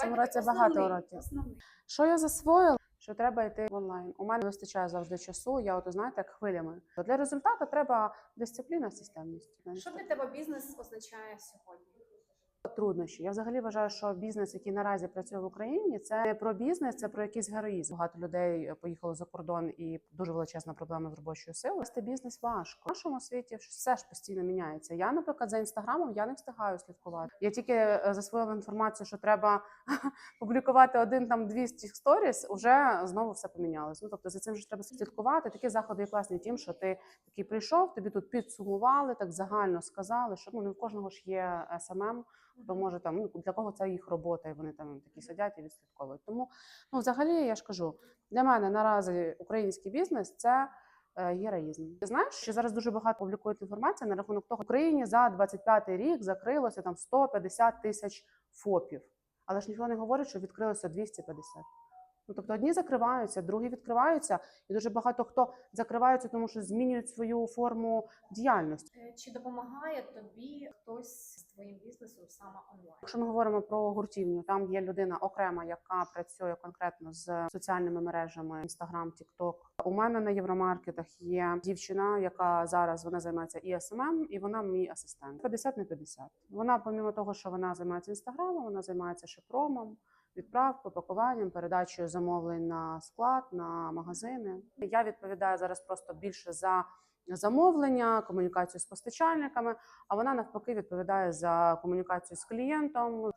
цьому році багато уроків. Що я засвоїла? Що треба йти в онлайн. У мене вистачає завжди часу. Я от знаєте, як хвилями. Для результату треба дисципліна, системність. Що для тебе бізнес означає сьогодні? Труднощі. Я взагалі вважаю, що бізнес, який наразі працює в Україні, це не про бізнес, це про якийсь героїзм. Багато людей поїхало за кордон і дуже величезна проблема з робочою силою. Вести бізнес важко. В нашому світі все ж постійно міняється. Я, наприклад, за інстаграмом я не встигаю слідкувати. Я тільки е, засвоїла інформацію, що треба публікувати один там 200 сторіс, уже знову все помінялось. Ну тобто за цим ж треба слідкувати. Такі заходи є класні тим, що ти такий прийшов, тобі тут підсумували, так загально сказали, що ну не в кожного ж є СММ, хто може там ну для кого це їх робота, і вони там такі сидять і відслідковують. Тому ну взагалі я ж кажу, для мене наразі український бізнес це. е, Героїзм. Ти знаєш, що зараз дуже багато публікують інформації на рахунок того, в Україні за 25 рік закрилося там 150 тисяч ФОПів. Але ж ніхто не говорить, що відкрилося 250. Ну тобто одні закриваються, другі відкриваються, і дуже багато хто закриваються, тому що змінюють свою форму діяльності. Е, Чи допомагає тобі хтось твоїм саме онлайн? Якщо ми говоримо про гуртівню, там є людина окрема, яка працює конкретно з соціальними мережами Instagram, TikTok. У мене на євромаркетах є дівчина, яка зараз вона займається і SMM, і вона мій асистент. 50 на 50. Вона, помімо того, що вона займається інстаграмом, вона займається ще промом. Відправкою, пакуванням, передачею замовлень на склад, на магазини. Я відповідаю зараз просто більше за замовлення, комунікацію з постачальниками, а вона навпаки відповідає за комунікацію з клієнтом,